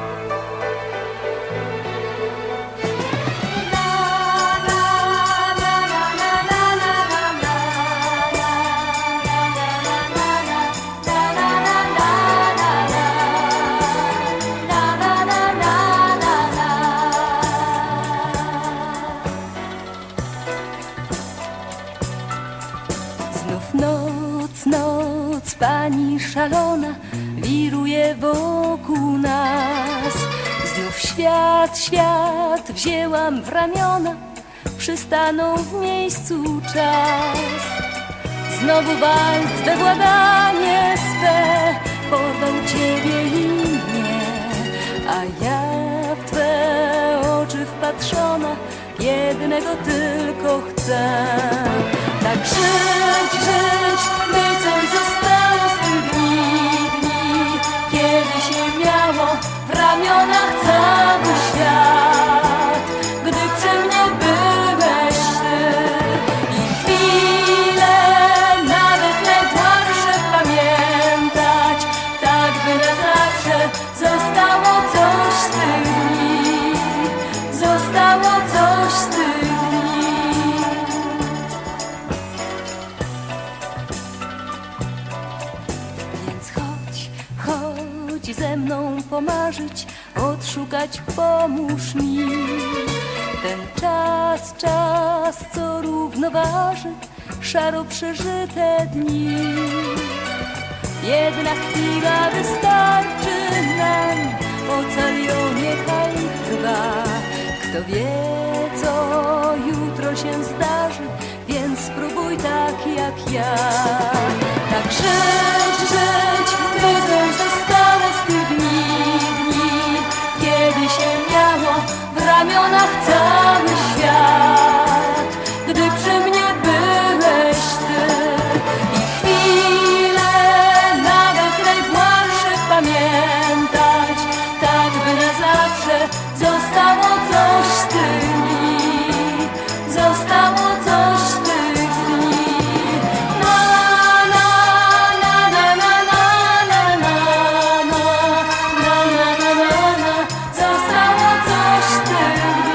Znów pani szalona wiruje wokół nas. Znów świat, świat wzięłam w ramiona, przystanął w miejscu czas. Znowu walc we władanie swe porwał ciebie i mnie, a ja w twe oczy wpatrzona jednego tylko chcę. Chodź, ze mną pomarzyć, odszukać pomóż mi. Ten czas, czas, co równoważy szaro przeżyte dni. Jedna chwila wystarczy nam, ocalią niechaj trwa. Kto wie, co jutro się zdarzy, więc spróbuj tak jak ja. pamiętać, tak by na zawsze zostało coś z.